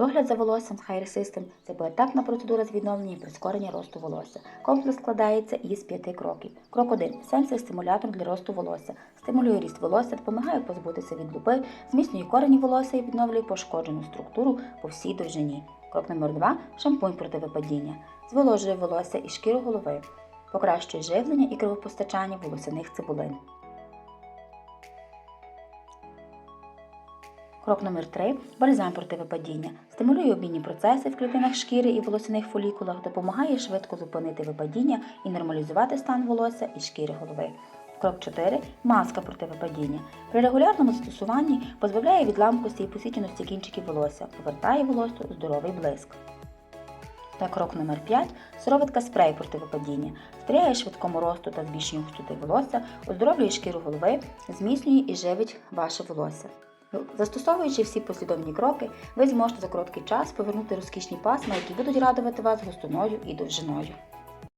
Догляд за волоссям з Hair System – це поетапна процедура з відновлення і прискорення росту волосся. Комплекс складається із п'яти кроків. Крок 1. Сенсор стимулятор для росту волосся. Стимулює ріст волосся, допомагає позбутися від лупи, зміцнює корені волосся і відновлює пошкоджену структуру по всій довжині. Крок номер 2. Шампунь проти випадіння. Зволожує волосся і шкіру голови. Покращує живлення і кровопостачання волосяних цибулин. Крок номер 3 бальзам проти випадіння. Стимулює обмінні процеси в клітинах шкіри і волосяних фолікулах, допомагає швидко зупинити випадіння і нормалізувати стан волосся і шкіри голови. Крок 4 маска проти випадіння. При регулярному застосуванні позбавляє від ламкості і посіченості кінчиків волосся, повертає волоссю здоровий блиск. Та крок номер 5 сироватка спрей проти випадіння. Сприяє швидкому росту та збільшенню густоти волосся, оздоровлює шкіру голови, зміцнює і живить ваше волосся. Застосовуючи всі послідовні кроки, ви зможете за короткий час повернути розкішні пасма, які будуть радувати вас густиною і довжиною.